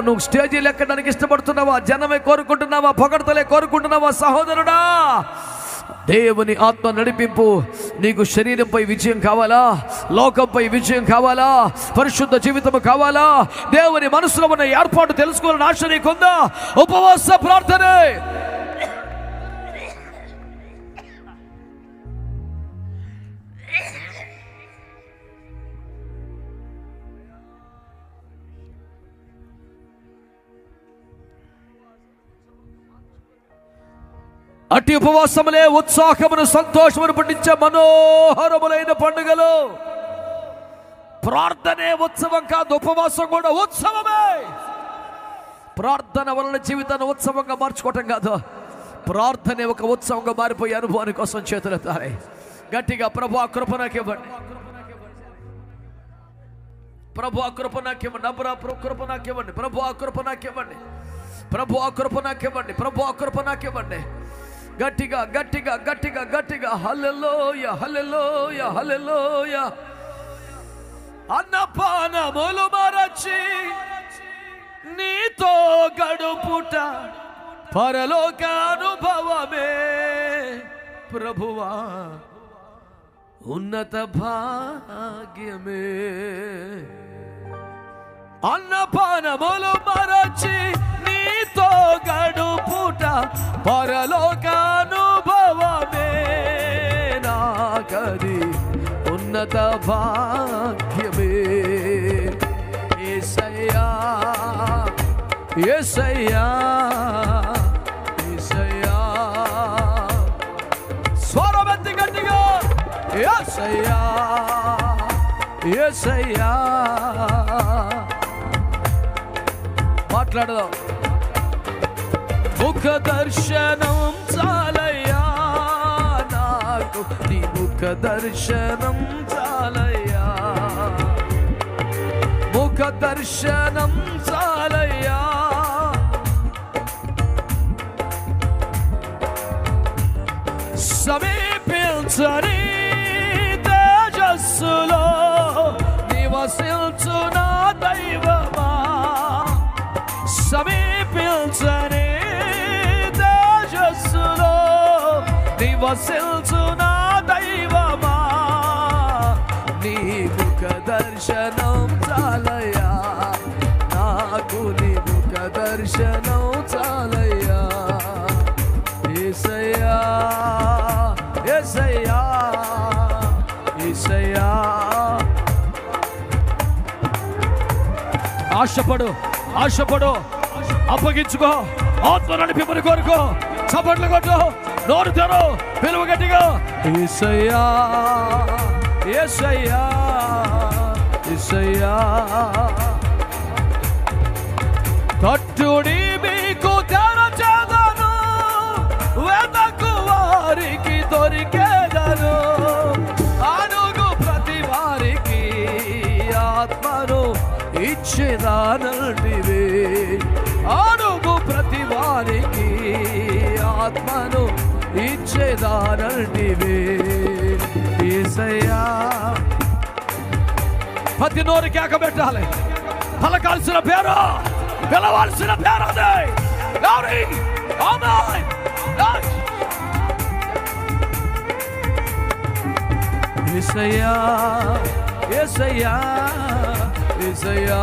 నువ్వు స్టేజీలు ఎక్కడానికి ఇష్టపడుతున్నావా? జనమే కోరుకుంటున్నావా? పొగడతలే కోరుకుంటున్నావా సహోదరుడా? దేవుని ఆత్మ నడిపింపు నీకు శరీరంపై విజయం కావాలా? లోకంపై విజయం కావాలా? పరిశుద్ధ జీవితం కావాలా? దేవుని మనసులో ఉన్న ఏర్పాటు తెలుసుకోవాలని ఆశ నీకుందా? ఉపవాస ప్రార్థనే! అట్టి ఉపవాసములే ఉత్సాహమును సంతోషమును పుట్టించే మనోహరములైన పండుగలు. ప్రార్థనే ఉత్సవం కాదు ఉపవాసం కూడా ఉత్సవమే. ప్రార్థన వలన జీవితాన్ని ఉత్సవంగా మార్చుకోవటం కాదు. ప్రార్థనే ఒక ఉత్సవంగా మారిపోయే అనుభవాని కోసం చేతులెత్తాలి గట్టిగా ప్రభు ఆ కృప నాకు ఇవ్వండి. ప్రభు ఆ కృప నాకు ఇవ్వండి. అబ్రా కృప నాకు ఇవ్వండి. ప్రభు ఆ కృప నాకు ఇవ్వండి. ప్రభు ఆ కృప నాకు ఇవ్వండి. ప్రభు ఆ కృప నాకు ఇవ్వండి. గట్టిగా గట్టిగా గట్టిగా గట్టిగా. హల్లెలూయ హల్లెలూయ హల్లెలూయ. అన్నపానములు మరచి నీతో గడుపుట పరలోక అనుభవమే ప్రభువా ఉన్నత భాగ్యమే. అన్నపానములు మరచి గడుపుట పరలోకానుభవమే నాకది ఉన్నత భాగ్యమే. ఏసయ్యా ఏసయ్యా ఏసయ్యా. స్వరమెత్తి గట్టిగా ఏసయ్యా ఏసయ్యా. మాట్లాడదాం. ముఖ దర్శనం చాలయ్యా నాకు. నీ ముఖ దర్శనం చాలయ్యా. ముఖ దర్శనం చాలయ్యా. సమీపించని నివసించు నా దైవమా? నీ ముఖ దర్శనం చాలయ్యా. నాకు నీ ముఖ దర్శనం చాలయ్యా. ఏసయ్యా ఏసయ్యా ఏసయ్యా. ఆశపడు ఆశపడు. అప్పగించుకో. ఆత్మ నడిపిమని కోరుకో. చప్పట్లు కొట్టు. నోరు తెరు పిలువ గట్టిగా. ఏసయ్యా ఏసయ్యా ఏసయ్యా. తట్టుడి మీకు తెరచేదను వెతకు వారికి దొరికేదను. అడుగు ప్రతి వారికి ఆత్మను ఇచ్చేదానంటివే అడుగు ప్రతి వారికి ఆత్మను ఇచ్చేదానంటివే ఈసయ్యా. ప్రతి నోరు కేక పెట్టాలి పలకాల్సిన పేరు పిలవాల్సిన పేరు అదే. గౌరీ ఏసయ్యా ఏసయ్యా ఏసయ్యా ఏసయ్యా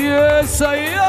ఏసయ్యా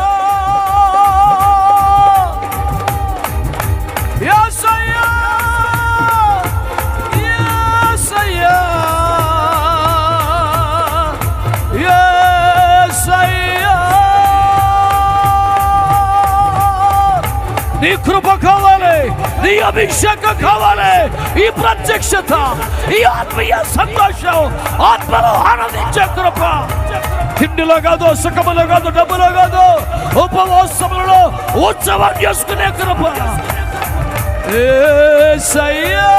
నీ కృప కావాలి నీ అభిషేకం కావాలి. ఈ ప్రత్యక్షత ఈ ఆత్మీయ సంతోషం ఆత్మలో ఆనందించే కృప. తిండిలో కాదు సుఖములో కాదు డబ్బులో కాదు ఉపవాసములలో ఉత్సవం చేసుకునే కృప. ఏ సయ్యా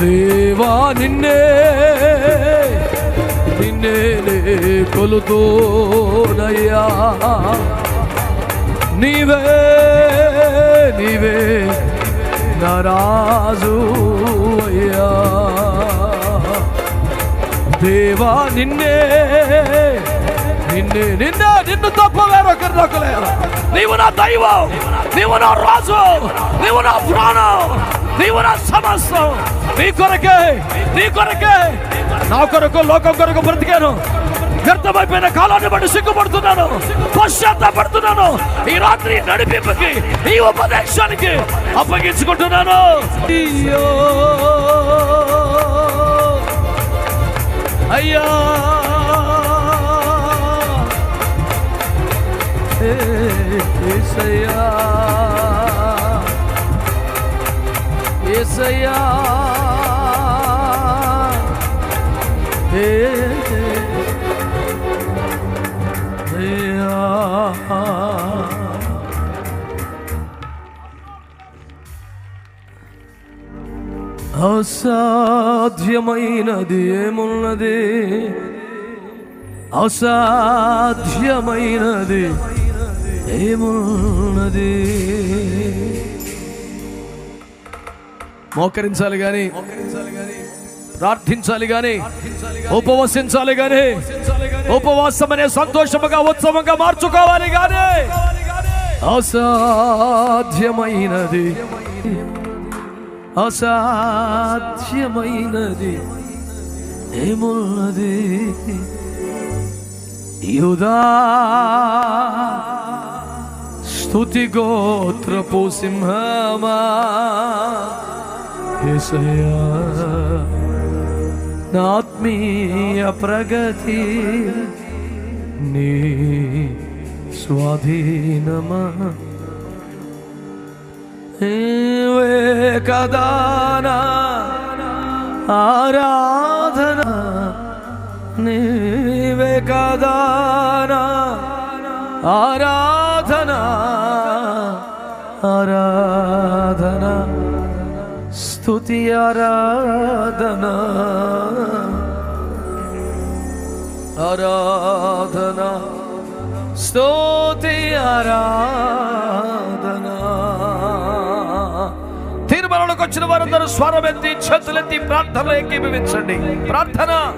దేవా నిన్నే నిన్నే కొలుతోనయ్యా. నీవే నీవే నరాజు అయ్యా. దేవా నిన్నే నిన్నే నిన్న నిన్ను తప్ప వేరొకరు దొక్కలేరు నీవు నా దైవం నీవు నా రాజు నీవు నా ప్రాణం. నీవు నా సమస్తం నీ కొరకే నీ కొరకే. నా కొరకు లోకం కొరకు బ్రతికాను. వ్యర్థమైపోయిన కాలాన్ని బట్టి సిగ్గుపడుతున్నాను. పశ్చాత్తాపడుతున్నాను. ఈ రాత్రి నడిపింపుకి ఈ ఉపదేశానికి అప్పగించుకుంటున్నాను. అయ్యో. అయ్యా. ఏసయ్యా. యేసయ్యా అయ్యా అసాధ్యమైనది ఏమున్నది? అసాధ్యమైనది ఏమున్నది? మోకరించాలి కానీ ప్రార్థించాలి కానీ ఉపవసించాలి కానీ ఉపవాసం అనే సంతోషముగా ఉత్సవంగా మార్చుకోవాలి కానీ అసాధ్యమైనది. అసాధ్యమైనది ఏమున్నది? యుధా స్తుతి గోత్రపు సింహమా? యేసయ్యా నా ఆత్మీయ ప్రగతి నీ స్వాధీనమా నీవే కదానా ఆరాధన నీవే కదానా ఆరాధన ఆరాధన స్థుతి ఆరాధనా. ఆరాధనా. స్తుతి ఆరాధనా. తీర్మానంలోకి వచ్చిన వారందరూ స్వరమెత్తి చేతులెత్తి ప్రార్థనలో ఏకీభవించండి. ప్రార్థన.